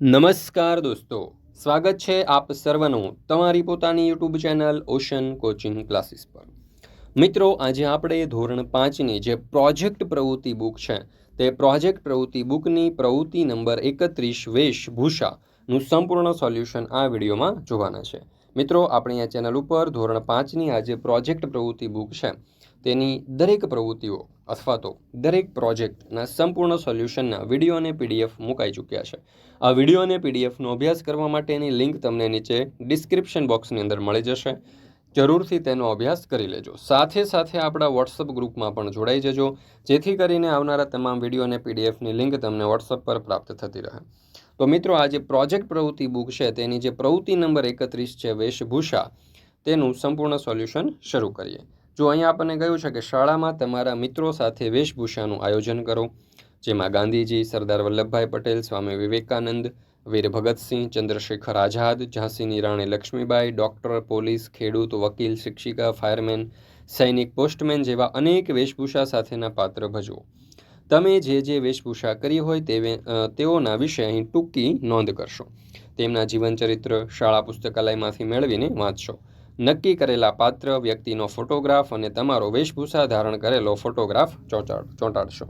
નમસ્કાર દોસ્તો, સ્વાગત છે આપ સર્વનું તમારી પોતાની YouTube channel ocean coaching classes પર. મિત્રો, આજે આપણે ધોરણ પાંચની જે પ્રોજેક્ટ પ્રવૃત્તિ બુક છે, તે પ્રોજેક્ટ પ્રવૃત્તિ બુકની પ્રવૃત્તિ નંબર એકત્રીસ વેશભૂષાનું સંપૂર્ણ સોલ્યુશન આ વિડીયોમાં જોવાના છે. મિત્રો, આપણી આ ચેનલ ઉપર ધોરણ પાંચની આ જે પ્રોજેક્ટ પ્રવૃત્તિ બુક છે, તેની દરેક પ્રવૃત્તિઓ અથવા તો દરેક પ્રોજેક્ટના સંપૂર્ણ સોલ્યુશનના વીડિયો અને પીડીએફ મુકાઈ ચૂક્યા છે. આ વીડિયો અને પીડીએફનો અભ્યાસ કરવા માટેની લિંક તમને નીચે ડિસ્ક્રિપ્શન બોક્સની અંદર મળી જશે. જરૂરથી તેનો અભ્યાસ કરી લેજો. સાથે સાથે આપણા વોટ્સઅપ ગ્રુપમાં પણ જોડાઈ જજો, જેથી કરીને આવનારા તમામ વીડિયો અને પીડીએફની લિંક તમને વોટ્સઅપ પર પ્રાપ્ત થતી રહે. તો મિત્રો, આ જે પ્રોજેક્ટ પ્રવૃત્તિ બુક છે, તેની જે પ્રવૃત્તિ નંબર એકત્રીસ છે, વેશભૂષા, તેનું સંપૂર્ણ સોલ્યુશન શરૂ કરીએ. જો અહીંયા આપણને કહ્યું છે કે શાળામાં તમારા મિત્રો સાથે વેશભૂષાનું આયોજન કરો, જેમાં ગાંધીજી, સરદાર વલ્લભભાઈ પટેલ, સ્વામી વિવેકાનંદ વીર ભગતસિંહ ચંદ્રશેખર આઝાદ, ઝાંસીની રાણી લક્ષ્મીબાઈ, ડૉક્ટર, પોલીસ, ખેડૂત, વકીલ, શિક્ષિકા, ફાયરમેન, સૈનિક, પોસ્ટમેન જેવા અનેક વેશભૂષા સાથેના પાત્ર ભજવો. તમે જે જે વેશભૂષા કરી હોય તે તેઓના વિશે અહીં ટૂંકી નોંધ કરશો. તેમના જીવનચરિત્ર શાળા પુસ્તકાલયમાંથી મેળવીને વાંચશો. નક્કી કરેલા પાત્ર, વ્યક્તિનો ફોટોગ્રાફ અને તમારો વેશભૂષા ધારણ કરેલો ફોટોગ્રાફ ચોંટાડ ચોંટાડશો.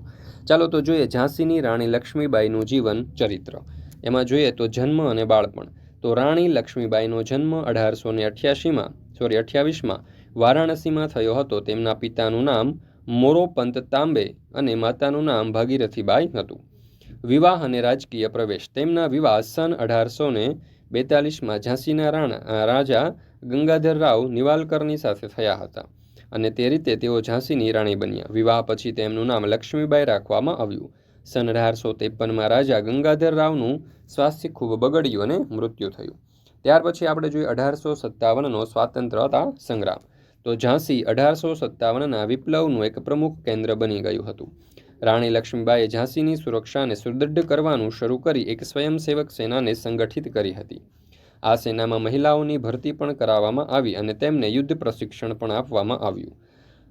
ચાલો તો જોઈએ ઝાંસીની રાણી લક્ષ્મીબાઈનું જીવન ચરિત્ર. એમાં જોઈએ તો જન્મ અને બાળપણ. તો રાણી લક્ષ્મીબાઈનો જન્મ અઢારસો ને અઠ્યાસીમાં સોરી અઠ્યાવીસમાં વારાણસીમાં થયો હતો. તેમના પિતાનું નામ મોરોપંત તાંબે અને માતાનું નામ ભાગીરથીબાઈ હતું. વિવાહ અને રાજકીય પ્રવેશ. તેમના વિવાહ સન અઢારસો ને બેતાલીસમાં ઝાંસીના રાણા રાજા ગંગાધર રાવ નિવાલકરની સાથે થયા હતા અને તે રીતે તેઓ ઝાંસીની રાણી બન્યા. વિવાહ પછી તેમનું નામ લક્ષ્મીબાઈ રાખવામાં આવ્યું. સન અઢારસો ત્રેપનમાં રાજા ગંગાધર રાવનું સ્વાસ્થ્ય ખૂબ બગડ્યું અને મૃત્યુ થયું. ત્યાર પછી આપણે જોઈએ અઢારસો સત્તાવનનો સ્વાતંત્રતા સંગ્રામ. તો ઝાંસી અઢારસો સત્તાવનના વિપ્લવનું એક પ્રમુખ કેન્દ્ર બની ગયું હતું. રાણી લક્ષ્મીબાઈએ ઝાંસીની સુરક્ષાને સુદૃઢ કરવાનું શરૂ કરી એક સ્વયંસેવક સેનાને સંગઠિત કરી હતી. આ સેનામાં મહિલાઓની ભરતી પણ કરાવવામાં આવી અને તેમને યુદ્ધ પ્રશિક્ષણ પણ આપવામાં આવ્યું.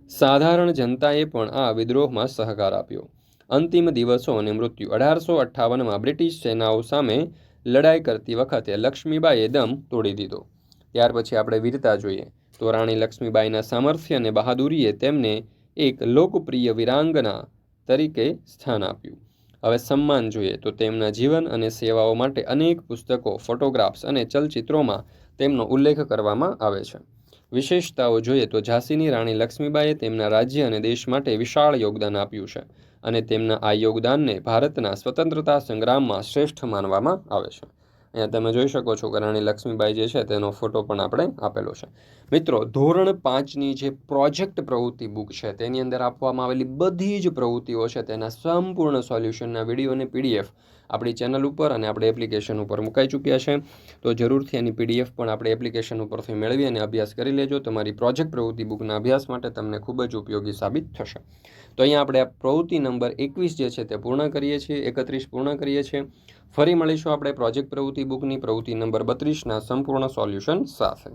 સાધારણ જનતાએ પણ આ વિદ્રોહમાં સહકાર આપ્યો. અંતિમ દિવસો અને મૃત્યુ. અઢારસો અઠ્ઠાવનમાં બ્રિટિશ સેનાઓ સામે લડાઈ કરતી વખતે લક્ષ્મીબાઈએ દમ તોડી દીધો. ત્યાર પછી આપણે વીરતા જોઈએ. તો રાણી લક્ષ્મીબાઈના સામર્થ્ય અને બહાદુરીએ તેમને એક લોકપ્રિય વિરાંગના તરીકે સ્થાન આપ્યું. હવે સન્માન જોઈએ તો તેમના જીવન અને સેવાઓ માટે અનેક પુસ્તકો, ફોટોગ્રાફ્સ અને ચલચિત્રોમાં તેમનો ઉલ્લેખ કરવામાં આવે છે. વિશેષતાઓ જોઈએ તો ઝાંસીની રાણી લક્ષ્મીબાઈએ તેમના રાજ્ય અને દેશ માટે વિશાળ યોગદાન આપ્યું છે અને તેમના આ યોગદાનને ભારતના સ્વતંત્રતા સંગ્રામમાં શ્રેષ્ઠ માનવામાં આવે છે. અહીંયા તમે જોઈ શકો છો કે રાણી લક્ષ્મીબાઈ જે છે તેનો ફોટો પણ આપણે આપેલો છે. મિત્રો, ધોરણ પાંચની જે પ્રોજેક્ટ પ્રવૃત્તિ બુક છે તેની અંદર આપવામાં આવેલી બધી જ પ્રવૃત્તિઓ છે તેના સંપૂર્ણ સોલ્યુશનના વીડિયો અને પીડીએફ આપણી ચેનલ ઉપર અને આપણે એપ્લિકેશન ઉપર મુકાઈ ચૂક્યા છે. તો જરૂરથી એની પીડીએફ પણ આપણે એપ્લિકેશન ઉપરથી મેળવી અને અભ્યાસ કરી લેજો. તમારી પ્રોજેક્ટ પ્રવૃત્તિ બુકના અભ્યાસ માટે તમને ખૂબ જ ઉપયોગી સાબિત થશે. તો અહીંયા આપણે પ્રવૃત્તિ નંબર એકવીસ જે છે તે પૂર્ણ કરીએ છીએ, એકત્રીસ પૂર્ણ કરીએ છીએ. ફરી મળીશું આપણે પ્રોજેક્ટ પ્રવૃત્તિ બુકની પ્રવૃત્તિ નંબર બત્રીસના સંપૂર્ણ સોલ્યુશન સાથે.